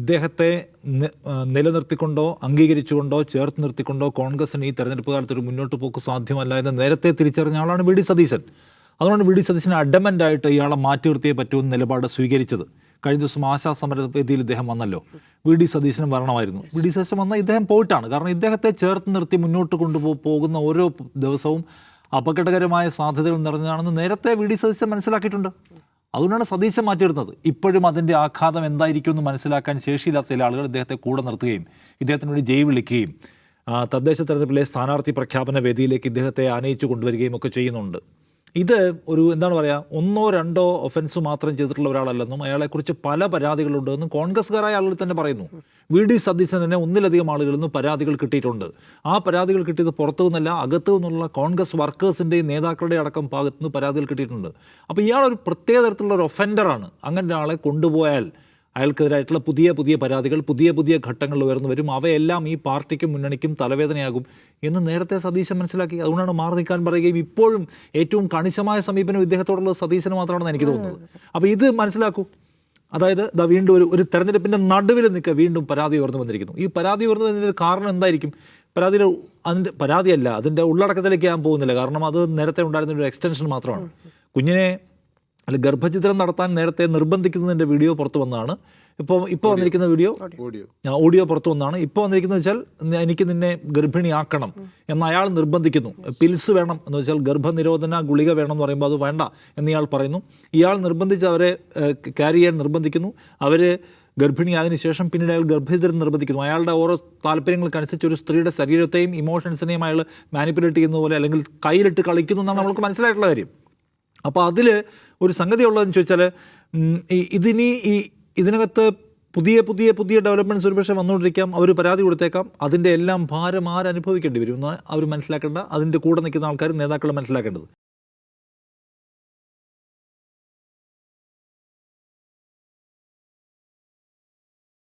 ഇദ്ദേഹത്തെ നിലനിർത്തിക്കൊണ്ടോ അംഗീകരിച്ചുകൊണ്ടോ ചേർത്ത് നിർത്തിക്കൊണ്ടോ കോൺഗ്രസിന് ഈ തെരഞ്ഞെടുപ്പ് കാലത്ത് ഒരു മുന്നോട്ട് പോക്ക് സാധ്യമല്ല എന്ന് നേരത്തെ തിരിച്ചറിഞ്ഞ ആളാണ് വി. ഡി. സതീശൻ. അതുകൊണ്ട് വി. ഡി. സതീശൻ അഡമന്റായിട്ട് ഇയാളെ മാറ്റി നിർത്തിയേ പറ്റുമെന്ന് നിലപാട് സ്വീകരിച്ചത്. കഴിഞ്ഞ ദിവസം ആശാ സമര വേദിയിൽ ഇദ്ദേഹം വന്നല്ലോ. വി. ഡി. സതീശനും വരണമായിരുന്നു. വി. ഡി. സതീശൻ വന്നാൽ ഇദ്ദേഹം പോയിട്ടാണ്. കാരണം ഇദ്ദേഹത്തെ ചേർത്ത് നിർത്തി മുന്നോട്ട് കൊണ്ടുപോകുന്ന ഓരോ ദിവസവും അപകടകരമായ സാധ്യതകൾ നിറഞ്ഞതാണെന്ന് നേരത്തെ വി. ഡി. സതീശൻ മനസ്സിലാക്കിയിട്ടുണ്ട്. അതുകൊണ്ടാണ് സതീശൻ മാറ്റിയിരുന്നത് ഇപ്പോഴും അതിന്റെ ആഘാതം എന്തായിരിക്കും എന്ന് മനസ്സിലാക്കാൻ ശേഷിയില്ലാത്ത ചില ആളുകൾ ഇദ്ദേഹത്തെ കൂടെ നിർത്തുകയും ഇദ്ദേഹത്തിന് വേണ്ടി ജയ് വിളിക്കുകയും തദ്ദേശ തെരഞ്ഞെടുപ്പിലെ സ്ഥാനാർത്ഥി പ്രഖ്യാപന വേദിയിലേക്ക് ഇദ്ദേഹത്തെ ആനയിച്ചു കൊണ്ടുവരികയും ഒക്കെ ചെയ്യുന്നുണ്ട്. ഇത് ഒരു എന്താണ് പറയുക ഒന്നോ രണ്ടോ ഒഫൻസ് മാത്രം ചെയ്തിട്ടുള്ള ഒരാളല്ലെന്നും അയാളെക്കുറിച്ച് പല പരാതികളുണ്ടെന്നും കോൺഗ്രസ്സുകാരായ ആളുകൾ തന്നെ പറയുന്നു. വി. ഡി. സതീശൻ തന്നെ ഒന്നിലധികം ആളുകളിൽ നിന്ന് പരാതികൾ കിട്ടിയിട്ടുണ്ട്. ആ പരാതികൾ കിട്ടിയത് പുറത്തു നിന്നല്ല അകത്തു നിന്നുള്ള കോൺഗ്രസ് വർക്കേഴ്സിന്റെയും നേതാക്കളുടെ അടക്കം ഭാഗത്തു നിന്ന് പരാതികൾ കിട്ടിയിട്ടുണ്ട്. അപ്പോൾ ഇയാളൊരു പ്രത്യേക തരത്തിലുള്ള ഒരു ഒഫൻഡറാണ് അങ്ങനെ ഒരാളെ കൊണ്ടുപോയാൽ അയാൾക്കെതിരായിട്ടുള്ള പുതിയ പുതിയ പരാതികൾ പുതിയ പുതിയ ഘട്ടങ്ങൾ ഉയർന്നു വരും. അവയെല്ലാം ഈ പാർട്ടിക്കും മുന്നണിക്കും തലവേദനയാകും എന്ന് നേരത്തെ സതീശൻ മനസ്സിലാക്കി. അതുകൊണ്ടാണ് മാറി നിൽക്കാൻ പറയുകയും ഇപ്പോഴും ഏറ്റവും കണിശമായ സമീപനം ഇദ്ദേഹത്തോടുള്ള സതീശന് മാത്രമാണെന്ന് എനിക്ക് തോന്നുന്നത്. അപ്പോൾ ഇത് മനസ്സിലാക്കൂ. അതായത് ഇതാ വീണ്ടും ഒരു ഒരു തെരഞ്ഞെടുപ്പിന്റെ നടുവിൽ നിൽക്കുക വീണ്ടും പരാതി ഉയർന്നു വന്നിരിക്കുന്നു. ഈ പരാതി ഉയർന്നു വന്നതിന്റെ കാരണം എന്തായിരിക്കും? പരാതിയുടെ അതിന്റെ പരാതിയല്ല അതിന്റെ ഉള്ളടക്കത്തിലേക്ക് ഞാൻ പോകുന്നില്ല. കാരണം അത് നേരത്തെ ഉണ്ടായിരുന്ന ഒരു എക്സ്റ്റൻഷൻ മാത്രമാണ്. കുഞ്ഞിനെ അല്ല ഗർഭചിത്രം നടത്താൻ നേരത്തെ നിർബന്ധിക്കുന്നതിന്റെ വീഡിയോ പുറത്തു വന്നതാണ്. ഇപ്പോൾ ഇപ്പോൾ വന്നിരിക്കുന്ന വീഡിയോ? ഓഡിയോ. ഞാൻ ഓഡിയോ പുറത്തു വന്നതാണ്. ഇപ്പോൾ വന്നിരിക്കുന്നത് വെച്ചാൽ എനിക്ക് നിന്നെ ഗർഭിണിയാക്കണം എന്ന് അയാൾ നിർബന്ധിക്കുന്നു. പിൽസ് വേണം എന്ന് വെച്ചാൽ ഗർഭനിരോധന ഗുളിക വേണം എന്ന് പറയുമ്പോൾ അത് വേണ്ട എന്ന് ഇയാൾ പറയുന്നു. ഇയാൾ നിർബന്ധിച്ച് അവരെ ക്യാരി ചെയ്യാൻ നിർബന്ധിക്കുന്നു. അവർ ഗർഭിണിയായതിനു ശേഷം പിന്നീട് അയാൾ ഗർഭചിത്രം നിർബന്ധിക്കുന്നു. അയാളുടെ ഓരോ താല്പര്യങ്ങൾക്കനുസരിച്ച് ഒരു സ്ത്രീയുടെ ശരീരത്തെയും ഇമോഷൻസിനെയും അയാൾ മാനിപ്പുലേറ്റ് ചെയ്യുന്ന പോലെ അല്ലെങ്കിൽ കയ്യിലിട്ട് കളിക്കുന്നു എന്നാണ് നമ്മൾക്ക് മനസ്സിലായിട്ടുള്ള കാര്യം. അപ്പോൾ അതിൽ ഒരു സംഗതി ഉള്ളതെന്ന് ചോദിച്ചാൽ ഇതിനി ഈ ഇതിനകത്ത് പുതിയ പുതിയ പുതിയ ഡെവലപ്മെന്റ്സ് ഒരുപക്ഷെ വന്നുകൊണ്ടിരിക്കാം അവർ പരാതി കൊടുത്തേക്കാം അതിന്റെ എല്ലാം ഭാരം ആരനുഭവിക്കേണ്ടി വരും എന്നാണ് അവർ മനസ്സിലാക്കേണ്ട അതിന്റെ കൂടെ നിൽക്കുന്ന ആൾക്കാർ നേതാക്കൾ മനസ്സിലാക്കേണ്ടത്.